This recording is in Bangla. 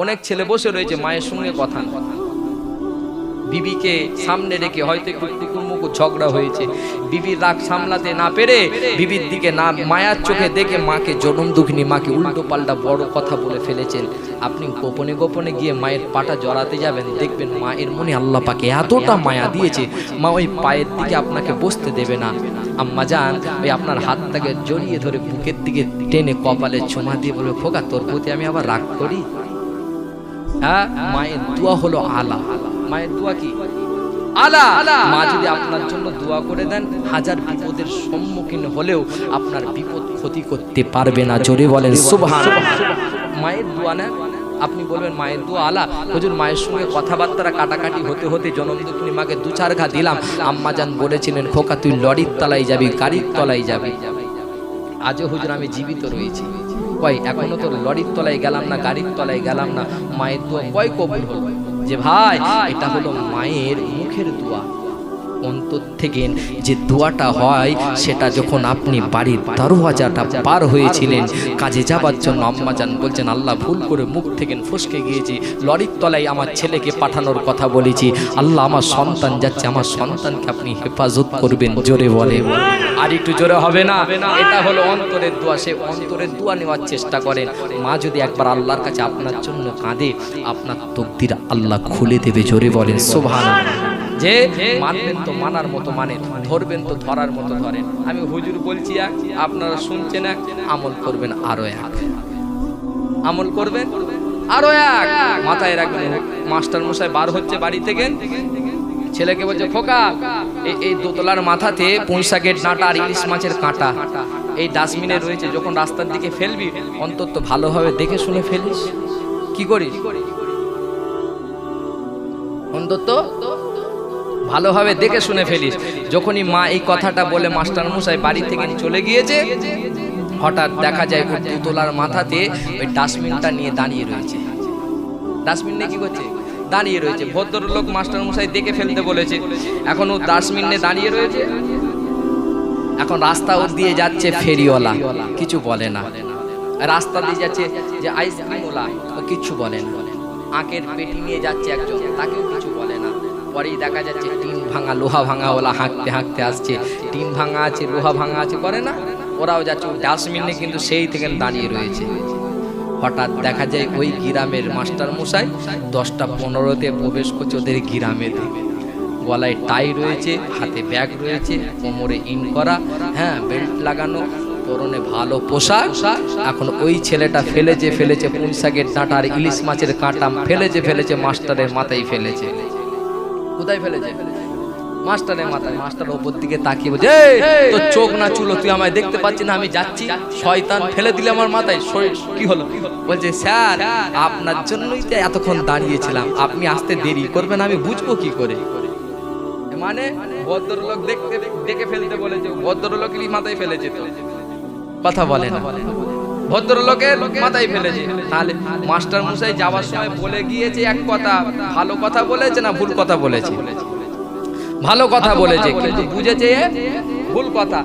অনেক ছেলে বসে রয়েছে মায়ের সঙ্গে কথা বিবিকে সামনে রেখে হয়তো একটু কুকুরমুকুর ঝগড়া হয়েছে। বিবির রাগ সামলাতে না পেরে বিবির দিকে না, মায়ার চোখে দেখে মাকে জনম দুঃখিনী, মাকে উল্টো পাল্টা বড় কথা বলে ফেলেছেন। আপনি গোপনে গোপনে গিয়ে মায়ের পাটা জড়াতে যাবেন, দেখবেন মায়ের মনে আল্লাহ পাকে এতটা মায়া দিয়েছে। মা ওই পায়ের দিকে আপনাকে বসতে দেবে না। আম্মা যান, ওই আপনার হাতটাকে জড়িয়ে ধরে বুকের দিকে টেনে কপালে চুমা দিয়ে বলবে খোকা তোর প্রতি আমি আবার রাগ করি? হ্যাঁ? মায়ের দোয়া হলো আলা। মায়ের দোয়া কি? আলা। মা যদি আপনার জন্য দোয়া করে দেন হাজার বিপদের সম্মুখীন হলেও আপনার বিপদ ক্ষতি করতে পারবে না। জোরে বলেন সুবহান মায়ের দোয়া না? আপনি বলবেন মায়ের দোয়া আলা? হুজুর মায়ের সঙ্গে কথাবার্তা কাটাকাটি হতে হতে জনম মাকে দু চার ঘা দিলাম। আম্মাজান বলেছিলেন খোকা তুই লরির তলায় যাবি গাড়ির তলায় যাবি। আজও হুজুর আমি জীবিত রয়েছি। কয় এখনও তো লরির তলায় গেলাম না গাড়ির তলায় গেলাম না মায়ের দোয়া কয় কবুল হলো? যে ভাই এটা হলো মায়ের মুখের দোয়া। অন্তর থেকে যে দোয়াটা হয়, সেটা যখন আপনি বাড়ির দরওয়াজাটা পার হয়েছিলেন, কাজে যাবার জন্য আম্মাজান বলছেন, আল্লাহ ভুল করে মুখ থেকে ফসকে গিয়েছি, লরির তলায় আমার ছেলেকে পাঠানোর কথা বলেছি। আল্লাহ আমার সন্তান যাচ্ছে, আমার সন্তানকে আপনি হেফাজত করবেন। জোরে বলে। আর একটু জোরে হবে না? এটা হলো অন্তরের দোয়া। সে অন্তরের দোয়া নেওয়ার চেষ্টা করেন মা যদি একবার আল্লাহর কাছে আপনার জন্য কাঁদে, আপনার তকদির আল্লাহ খুলে দেবে, জোরে বলেন। সোভান যে মানবেন তো মানার মতো মানে ধরবেন তো ধরার মতো ধরেন। আমি হুজুর বলছি এক, আপনারা শুনছেন এক, আমল করবেন আরও এক। আমল করবেন আরও এক। মাথায় রাখবেন, মাস্টার মশাই বার হচ্ছে বাড়ি থেকে। ছেলেকে বলছে খোকা এই দোতলার মাথাতে পুঁই শাকের ডাঁটা আর ইলিশ মাছের কাঁটা। এই ডাস্টবিনে রয়েছে, যখন রাস্তার দিকে ফেলবি, অন্তত ভালোভাবে দেখে শুনে ফেলিস। কি করিস? অন্তত ভালোভাবে দেখে শুনে ফেলিস। যখনই মা এই কথাটা বলে মাস্টার মশাই বাড়ি থেকে চলে গিয়েছে, হঠাৎ দেখা যায় ওই দুতলার মাথাতে ওই ডাস্টবিনটা নিয়ে দাঁড়িয়ে রয়েছে। ডাস্টবিন নিয়ে কি করছে? দাঁড়িয়ে রয়েছে। ভদ্রলোক মাস্টার মশাই দেখে ফেলতে বলেছে, এখন ও ডাস্টবিন নিয়ে দাঁড়িয়ে রয়েছে। এখন রাস্তা ওর দিয়ে যাচ্ছে ফেরিওয়ালা, কিছু বলে না। রাস্তা দিয়ে যাচ্ছে যে আইসক্রিমওয়ালা, ও কিছু বলে না। আঁকের পেটি নিয়ে যাচ্ছে একজন, তাকেও কিছু বলে না। পরেই দেখা যাচ্ছে টিন ভাঙা, লোহা ভাঙা ওলা হাঁকতে হাঁকতে আসছে। টিন ভাঙা আছে, লোহা ভাঙা আছে, করে না? ওরাও যাচ্ছে ডাস্টবিনে কিন্তু সেই থেকে দাঁড়িয়ে রয়েছে। হঠাৎ দেখা যায় ওই গ্রামের মাস্টার মশাই দশটা পনেরোতে প্রবেশ করছে ওদের গ্রামে গলায় টাই রয়েছে, হাতে ব্যাগ রয়েছে, কোমরে ইন করা হ্যাঁ বেল্ট লাগানো, পরনে ভালো পোশাক। এখন ওই ছেলেটা ফেলেছে ফেলেছে পুঁই শাকের ডাঁটা আর ইলিশ মাছের কাঁটা, ফেলেছে ফেলেছে, মাস্টারের মাথায় ফেলেছে। কোথায় ফেলেছে? মাস্টারের মাথায়। মাস্টার ওপর দিকে তাকিয়ে বলছে তোর চোখ না চুলো তুই আমায় দেখতে পাচ্ছি না আমি যাচ্ছি। শয়তান ফেলে দিলে আমার মাথায়। শরীর কি হলো? বলছে স্যার আপনার জন্যই তো এতক্ষণ দাঁড়িয়েছিলাম। আপনি আসতে দেরি করবেন আমি বুঝব কি করে? মানে ভদ্রলোক দেখতে দেখে ফেলতে বলেছে। ভদ্রলোকেরই মাথায় ফেলেছে তো। কথা বলে না। ভদ্রলোকের মাথায় ফেলেছে। তাহলে মাস্টার মশাই যাওয়ার সময় বলে গিয়েছে এক কথা, ভালো কথা বলেছে না ভুল কথা বলেছে? ভালো কথা বলেছে, কিন্তু বুঝেছে ভুল কথা।